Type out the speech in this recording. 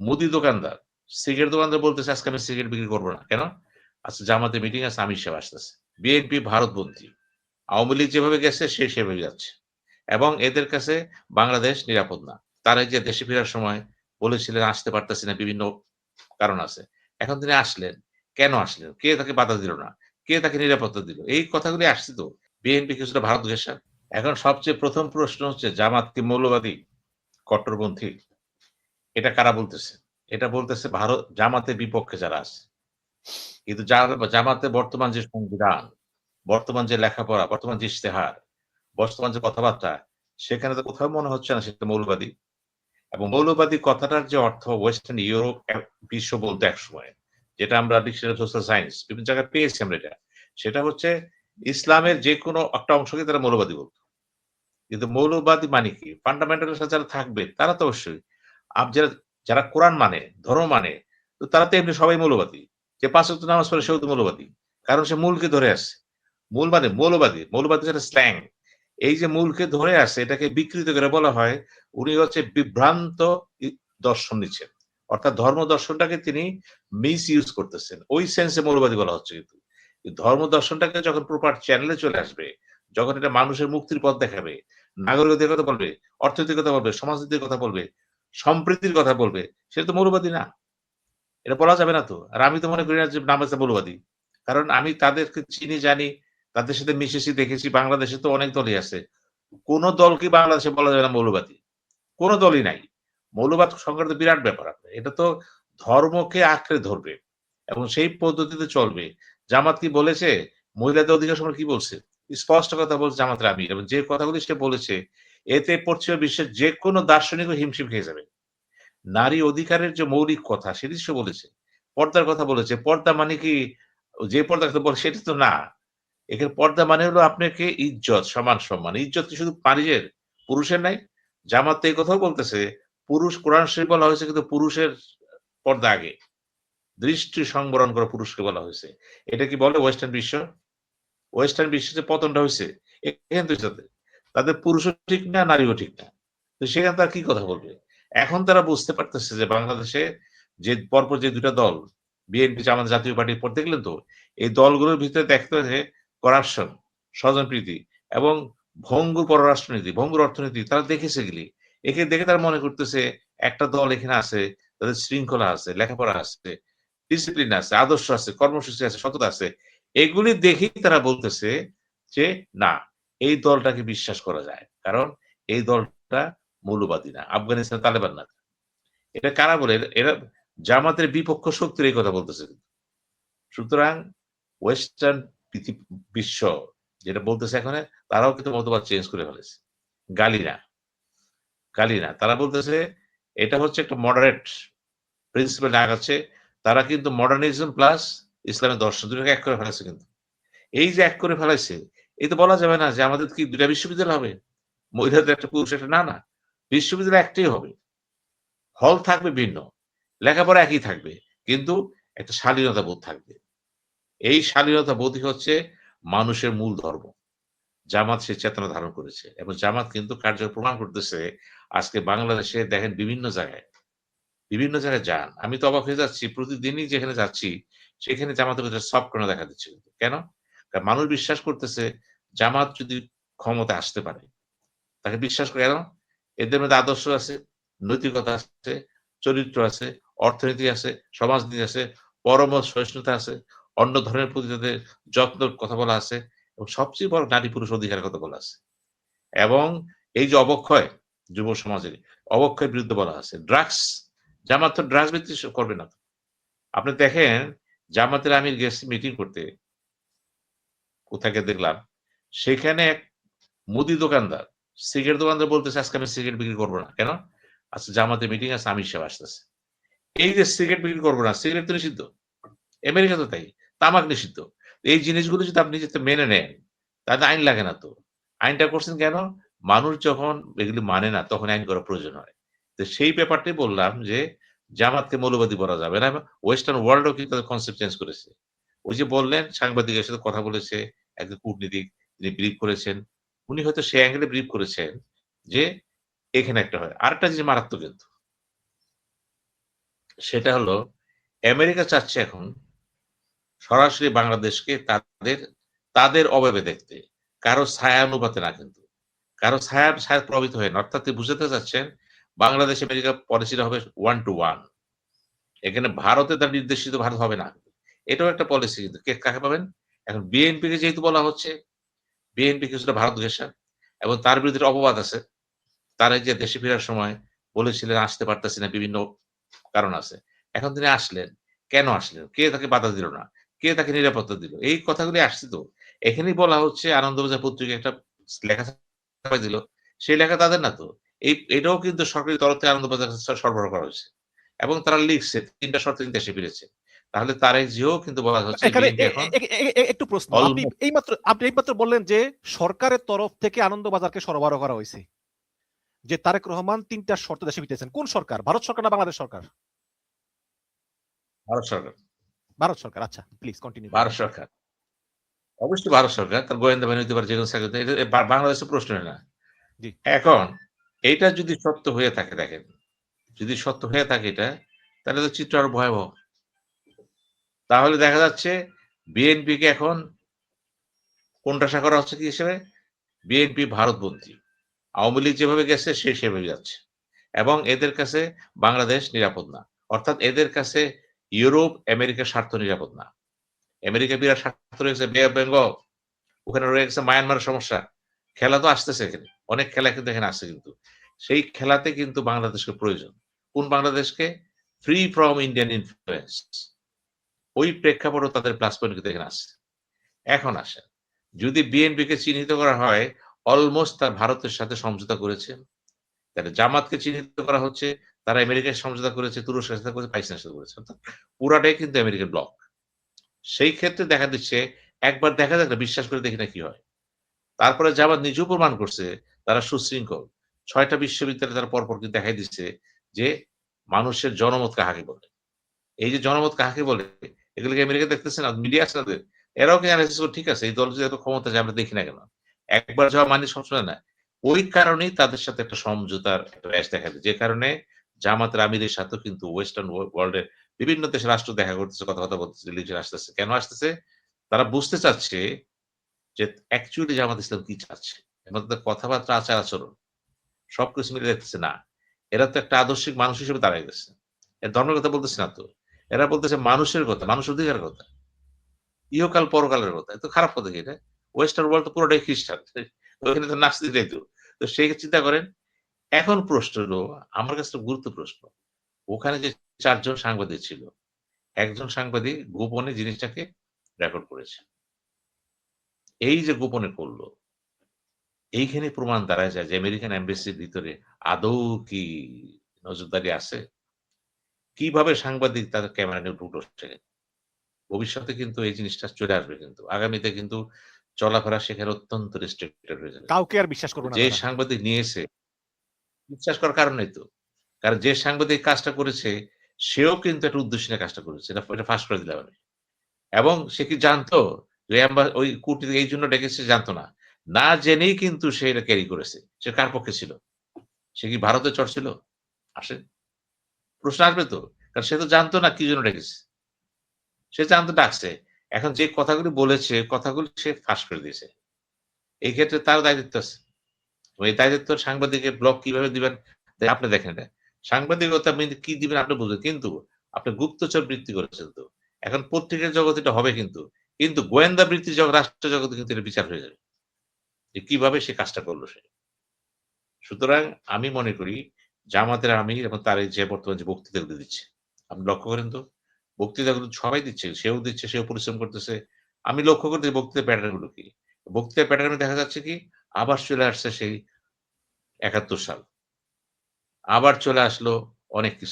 মুদি দোকানদার, সিগারেট দোকানদার বলতেছে, আজকে আমি সিগারেট বিক্রি করব না। কেন? আচ্ছা জামাতে মিটিং আছে আমি সাহেব আসতেছে। বিএনপি ভারতবন্দী, আওয়ামী লীগ যেভাবে গেছে, সে সেভাবে যাচ্ছে। এবং এদের কাছে বাংলাদেশ নিরাপদ না। তারা যে দেশে ফেরার সময় বলেছিলেন, আসতে পারতেছি না, বিভিন্ন কারণ আছে। এখন তিনি আসলেন। কেন আসলেন? কে তাকে বাধা দিল না? কে তাকে নিরাপত্তা দিল? এই কথাগুলি আসছে তো। বিএনপি কিছুটা ভারত ঘেষা। এখন সবচেয়ে প্রথম প্রশ্ন হচ্ছে জামাত কি মৌলবাদী কট্টরপন্থী এটা কারা বলতেছে? এটা বলতেছে ভারত জামাতের বিপক্ষে যারা আছে। কিন্তু জামাতে বর্তমান যে সংবিধান, বর্তমান যে লেখাপড়া, বর্তমান যে ইশতেহার, বর্তমান যে কথাবার্তা, সেখানে তো কোথাও মনে হচ্ছে না সেটা মৌলবাদী। এবং মৌলবাদী কথাটার যে অর্থ ওয়েস্টার্ন ইউরোপ বিশ্ব বলতে এক সময়, যেটা আমরা ডিকশনারি সোশ্যাল সায়েন্স বিভিন্ন জায়গায় পেয়েছি আমরা এটা। সেটা হচ্ছে ইসলামের যে কোনো একটা অংশকে তারা মৌলবাদী বলতো। কিন্তু মৌলবাদী মানে কি? ফান্ডামেন্টাল যারা থাকবে, তারা তো অবশ্যই যারা যারা কোরআন মানে ধর্ম মানে তো তারা তো এমনি সবাই মৌলবাদী। যে পাঁচ নামাজ পড়ে সেও তো মৌলবাদী। কারণ সে মূলকে ধরে আসছে। মূল মানে মৌলবাদী। মৌলবাদী যেটা স্ল্যাং এই যে মূলকে ধরে আসছে, এটাকে বিকৃত করে বলা হয়, উনি হচ্ছে বিভ্রান্ত দর্শন নিচ্ছেন। অর্থাৎ ধর্ম দর্শনটাকে তিনি মিস ইউজ করতেছেন। ওই সেন্সে মৌলবাদী বলা হচ্ছে কিন্তু। ধর্ম দর্শনটাকে যখন প্রপার চ্যানেলে চলে আসবে, যখন এটা মানুষের মুক্তির পথ দেখাবে, নাগরিকদের কথা বলবে, অর্থনৈতিক কথা বলবে, সমাজনীতির কথা বলবে সম্প্রীতির কথা বলবে, সেটা তো মৌলবাদী না। এটা বলা যাবে না তো। আর আমি তো মনে করি না যে নামাজটা মৌলবাদী। কারণ আমি তাদেরকে চিনি, জানি, তাদের সাথে মিশেছি, দেখেছি, বাংলাদেশে তো অনেক দলই আছে। কোন দলকে বাংলাদেশে বলা যাবে না মৌলবাদী? কোন দলই নাই। মৌলবাদ সংক্রান্ত বিরাট ব্যাপার এটা তো ধর্মকে আঁকড়ে ধরবে এবং সেই পদ্ধতিতে চলবে। জামাত কি বলেছে? মহিলাদের অধিকার সময় কি বলছে? স্পষ্ট কথা বলছে জামাত আমির এবং যে কথাগুলি সে বলেছে এতে পশ্চিম বিশ্বের যে কোনো দার্শনিক হিমশিম খেয়ে যাবে। নারী অধিকারের যে মৌলিক কথা, সেটি সে বলেছে। পর্দার কথা বলেছে। পর্দা মানে কি? যে পর্দা কথা বলে, সেটি তো না। এখানে পর্দা মানে হলো আপনাকে ইজ্জত, সমান সম্মান। ইজ্জত কি শুধু নারীদের পুরুষের নাই। জামাত এই কথাও বলতেছে, পুরুষ, কোরআন শরীফ বলা হয়েছে কিন্তু পুরুষের পর্দা আগে। দৃষ্টি সংবরণ করা পুরুষকে বলা হয়েছে। এটা কি বলে ওয়েস্টার্ন বিশ্ব? ওয়েস্টার্ন বিশ্বে যে পতনটা হয়েছে এখান তাদের পুরুষও ঠিক না, নারীও ঠিক না। তো সেখানে তারা কি কথা বলবে? এখন তারা বুঝতে পারতেছে যে বাংলাদেশে যে পরপর যে দুটা দল, বিএনপি আমাদের জাতীয় পার্টির পর দেখলেন তো, এই দলগুলোর ভিতরে দেখতে হচ্ছে করাপশন স্বজনপ্রীতি এবং ভঙ্গুর পররাষ্ট্রনীতি, ভঙ্গুর অর্থনীতি, তারা দেখেছে গেলি একে দেখে তারা মনে করতেছে একটা দল এখানে আছে, তাদের শৃঙ্খলা আছে, লেখাপড়া আছে ডিসিপ্লিন আছে, আদর্শ আছে, কর্মসূচি আছে, সততা আছে, এগুলি দেখেই তারা বলতেছে যে না এই দলটাকে বিশ্বাস করা যায়। কারণ এই দলটা মৌলবাদী না, আফগানিস্তান তালেবান না। এটা কারা বলে? এরা জামাতের বিপক্ষ শক্তির এই কথা বলতেছে সুতরাং ওয়েস্টার্ন বিশ্ব যেটা বলতেছে এখন, তারাও কিন্তু মতবাদ চেঞ্জ করে ফেলেছে। গালি না। গালি না। তারা বলতেছে, এটা হচ্ছে একটা মডারেট প্রিন্সিপাল না আগাচ্ছে তারা কিন্তু মডার্নিজম প্লাস ইসলামের দর্শন দুটোকে এক করে ফেলেছে কিন্তু। এই যে এক করে ফেলাইছে এই তো বলা যাবে না যে আমাদের কি দুটা বিশ্ববিদ্যালয় হবে? মহিলাদের একটা পুরুষ, একটা না না বিশ্ববিদ্যালয় একটাই হবে। হল থাকবে ভিন্ন। লেখাপড়া একই থাকবে, কিন্তু একটা শালীনতা বোধ থাকবে। এই শালীনতা বোধই হচ্ছে মানুষের মূল ধর্ম। জামাত সে চেতনা ধারণ করেছে এবং জামাত কিন্তু কার্য প্রমাণ করতেছে আজকে বাংলাদেশে দেখেন বিভিন্ন জায়গায়। বিভিন্ন জায়গায় যান। আমি তো অবাক হয়ে যাচ্ছি। প্রতিদিনই যেখানে যাচ্ছি, সেখানে জামাতের সব কোনো দেখা দিচ্ছে কেন? মানুষ বিশ্বাস করতেছে জামাত যদি ক্ষমতা আসতে পারে, তাকে বিশ্বাস করে কেন? এদের মধ্যে আদর্শ আছে, নৈতিকতা আছে, চরিত্র আছে, অর্থনীতি আছে, সমাজনীতি আছে, পরম সহিষ্ণুতা আছে, অন্য ধরনের প্রতি তাদের যত্ন কথা বলা আছে এবং সবচেয়ে বড় নারী পুরুষ অধিকারের কথা বলা আছে। এবং এই যে অবক্ষয় যুব সমাজের, অবক্ষয়ের বিরুদ্ধে বলা আছে ড্রাগস জামাত তো ড্রাগস ভিত্তি করবে না। আপনি দেখেন, জামাতের আমির গেছি মিটিং করতে কোথাকে দেখলাম সেখানে এক মুদি দোকানদার সিগারেট দোকানদার বলতেছে, আজকে আমি সিগারেট বিক্রি করব না। কেন? আচ্ছা জামাতে মিটিং আছে আমি সাহেব আসতেছে। এই যে সিগারেট বিক্রি করব না, সিগারেট তো নিষিদ্ধ। আমেরিকা তো তাই, তামাক নিষিদ্ধ। এই জিনিসগুলো যদি আপনি যদি মেনে নেন, তাহলে আইন লাগে না তো। আইনটা করছেন কেন? মানুষ যখন এগুলি মানে না, তখন আইন করা প্রয়োজন হয়। তো সেই ব্যাপারটাই বললাম যে, জামাতকে মৌলবাদী বলা যাবে না ওয়েস্টার্ন ওয়ার্ল্ডও কিন্তু তাদের কনসেপ্ট চেঞ্জ করেছে। ওই যে বললেন, সাংবাদিকের সাথে কথা বলেছে একজন কূটনীতিক তিনি ব্রিফ করেছেন উনি হয়তো সে অ্যাঙ্গেলে ব্রিফ করেছেন যে এখানে একটা হয় আরেকটা জিনিস মারাত্মক কিন্তু সেটা হলো আমেরিকা চাচ্ছে এখন সরাসরি বাংলাদেশকে তাদের তাদের অভাবে দেখতে। কারও ছায়ানুপাতে না কিন্তু। কারও ছায়ার ছায়ায় প্রভাবিত হয়ে না। অর্থাৎ বুঝাতে চাচ্ছেন বাংলাদেশ আমেরিকা পলিসিটা হবে ওয়ান টু ওয়ান। এখানে ভারতে তার নির্দেশিত ভারত হবে না। এটাও একটা পলিসি কিন্তু। কাকে পাবেন? এখন বিএনপিকে যেহেতু বলা হচ্ছে, বিএনপি কিছুটা ভারত ঘেঁষা এবং তার বিরুদ্ধে অপবাদ আছে। তারা যে দেশে ফেরার সময় বলেছিলেন, আসতে পারতেছি না, বিভিন্ন কারণ আছে। এখন তিনি আসলেন। কেন আসলেন? কে তাকে বাধা দিল না? কে তাকে নিরাপত্তা দিল? এই কথাগুলি আসছে তো। এখানেই বলা হচ্ছে, আনন্দবাজার পত্রিকা একটা লেখা দিল। সেই লেখা তাদের না তো। এই, এটাও কিন্তু সরকারি তরফ থেকে আনন্দবাজার সরবরাহ করা হয়েছে। এবং তারা লিখছে ৩ টা শর্তে দেশে ফিরেছে। তাহলে তারেক জিও কিন্তু বলা হচ্ছে এখানে একটু প্রশ্ন। আপনি এইমাত্র আপনি এইমাত্র বললেন যে সরকারের তরফ থেকে আনন্দবাজারকে সরবরাহ করা হয়েছে যে তারেক রহমান তিনটা শর্ত দেশে ফিরতেছেন। কোন সরকার? ভারত সরকার না বাংলাদেশ সরকার? ভারত সরকার। ভারত সরকার। আচ্ছা, প্লিজ কন্টিনিউ ভারত সরকার। অবশ্যই ভারত সরকার। তার গোয়েন্দা বাহিনী হতে পারে সেক্রেটারি এটা বাংলাদেশের প্রশ্নই না। এখন এইটা যদি সত্য হয়ে থাকে দেখেন, যদি সত্য হয়ে থাকে এটা, তাহলে তো চিত্র আরও ভয়াবহ। তাহলে দেখা যাচ্ছে বিএনপিকে এখন কোণঠাসা করা হচ্ছে কি হিসেবে? বিএনপি ভারতপন্থী। আওয়ামী লীগ যেভাবে গেছে সে সেভাবে যাচ্ছে। এবং এদের কাছে বাংলাদেশ নিরাপদ না। অর্থাৎ এদের কাছে ইউরোপ, আমেরিকার স্বার্থ নিরাপদ না। আমেরিকা বিরাট স্বার্থ রয়েছে বে অফ বেঙ্গল। ওখানে রয়ে গেছে মায়ানমারের সমস্যা। খেলা তো আসতেছে এখানে। অনেক খেলা কিন্তু এখানে আসছে কিন্তু। সেই খেলাতে কিন্তু বাংলাদেশকে প্রয়োজন। কোন বাংলাদেশকে? Free from Indian influence. ওই প্রেক্ষাপটও তাদের প্লাস পয়েন্ট কিন্তু এখানে আছে। এখন আসেন, যদি বিএনপিকে চিহ্নিত করা হয় অলমোস্ট তার ভারতের সাথে সমঝোতা করেছে। তাহলে জামাতকে চিহ্নিত করা হচ্ছে, তারা আমেরিকার সমঝোতা করেছে, তুরস্কের সাথে করেছে, পাকিস্তানের সাথে করেছে। অর্থাৎ পুরাটাই কিন্তু আমেরিকান ব্লক। সেই ক্ষেত্রে দেখা দিচ্ছে একবার দেখা যাক না বিশ্বাস করে দেখি না কি হয়। তারপরে জামাত নিজেও প্রমাণ করছে তারা সুশৃঙ্খল। ৬ টা বিশ্ববিদ্যালয়ে তারা পরপর কিন্তু দেখাই দিচ্ছে যে মানুষের জনমত কাহাকে বলে। এই যে জনমত কাহাকে বলে এগুলো কি আমেরিকা দেখতেছে না? মিডিয়া আছে তাদের। এরাও কি এনালাইসিস করে ঠিক আছে এই দল যদি এত ক্ষমতা যে আমরা দেখি না কেন? একবার যাওয়া মানে সবসময় না। ওই কারণেই তাদের সাথে একটা সমঝোতার একটা রেশ দেখা যায়। যে কারণে জামাতের আমিরের সাথেও কিন্তু ওয়েস্টার্ন ওয়া ওয়ার্ল্ড এর বিভিন্ন দেশের রাষ্ট্র দেখা করতেছে, কথাবার্তা বলতেছে, টেলিভিশন আসতেছে। কেন আসতেছে? তারা বুঝতে চাচ্ছে যে অ্যাকচুয়ালি জামাত ইসলাম কি চাচ্ছে। এবং তাদের কথাবার্তা, আচার-আচরণ সবকিছু মিলে দেখতেছে না। এরা তো একটা আদর্শিক মানুষ হিসেবে দাঁড়ায় গেছে। এরা ধর্মের কথা বলতেছে না তো। এরা বলতেছে মানুষের কথা, মানুষ অধিকারের কথা। ইহকাল পরকালের কথা। এ তো খারাপ কথা এটা? ওয়েস্টার্ন ওয়ার্ল্ড তো পুরোটাই খ্রিস্টান। ওখানে তো নাস্তিকরাই তো। তো সেই চিন্তা করেন। এখন প্রশ্ন হলো আমার কাছে গুরুত্ব প্রশ্ন। ওখানে যে ৪ জন সাংবাদিক ছিল, একজন সাংবাদিক গোপনে জিনিসটাকে রেকর্ড করেছে। এই যে গোপনে করল, এইখানে প্রমাণ দাঁড়ায় যায় যে আমেরিকান এমবাসির ভিতরে আদৌ কি নজরদারি আছে? কীভাবে সাংবাদিক তাদের ক্যামেরা নিয়ে ঢুকলো সেখানে? ভবিষ্যতে কিন্তু এই জিনিসটা চলে আসবে কিন্তু। আগামীতে কিন্তু চলাফেরা সেখানে অত্যন্ত রেস্ট্রিক্টেড হয়ে যাবে। কাউকে আর বিশ্বাস করবে যে সাংবাদিক নিয়েছে বিশ্বাস করার কারণ তো। কারণ যে সাংবাদিক কাজটা করেছে সেও কিন্তু একটা উদ্দেশ্য নিয়ে কাজটা করেছে। এটা এটা ফাঁস করে দিলাম আমি। এবং সে কি জানতো যে ওই কূটনীতিক এই জন্য ডেকেছে জানতো না। না জেনেই কিন্তু সে এটা ক্যারি করেছে। সে কার পক্ষে ছিল? সে কি ভারতে চর ছিল? প্রশ্ন আসবে তো। কারণ সে তো জানতো না কি জন্য ডেকেছে। সে জানতো ডাকছে। এখন যে কথাগুলি বলেছে, কথাগুলি সে ফাঁস করে দিয়েছে। এই ক্ষেত্রে তারও দায়িত্ব আছে। ওই দায়িত্ব সাংবাদিকের ব্লক কীভাবে দিবেন আপনি দেখেন এটা। সাংবাদিকতা কি দিবেন আপনি বুঝবেন। কিন্তু আপনি গুপ্তচর বৃত্তি করেছেন তো। এখন পত্রিকার জগতে এটা হবে কিন্তু। কিন্তু গোয়েন্দা বৃত্তি জগৎ রাষ্ট্র জগতে কিন্তু এটা বিচার হয়ে যাবে। যে কীভাবে সে কাজটা করল সে। সুতরাং আমি মনে করি জামাতের আমির এবং তার যে বর্তমানে যে বক্তৃতাগুলো দিচ্ছে। আপনি লক্ষ্য করেন তো বক্তৃতাগুলো সবাই দিচ্ছে। সেও দিচ্ছে, সেও পরিশ্রম করতেছে। আমি লক্ষ্য করতেছি বক্তৃতা প্যাটার্নগুলো কি। বক্তৃতা প্যাটার্নে দেখা যাচ্ছে কি আবার চলে আসছে সেই ৭১ সাল। আবার চলে আসলো অনেক কিছু।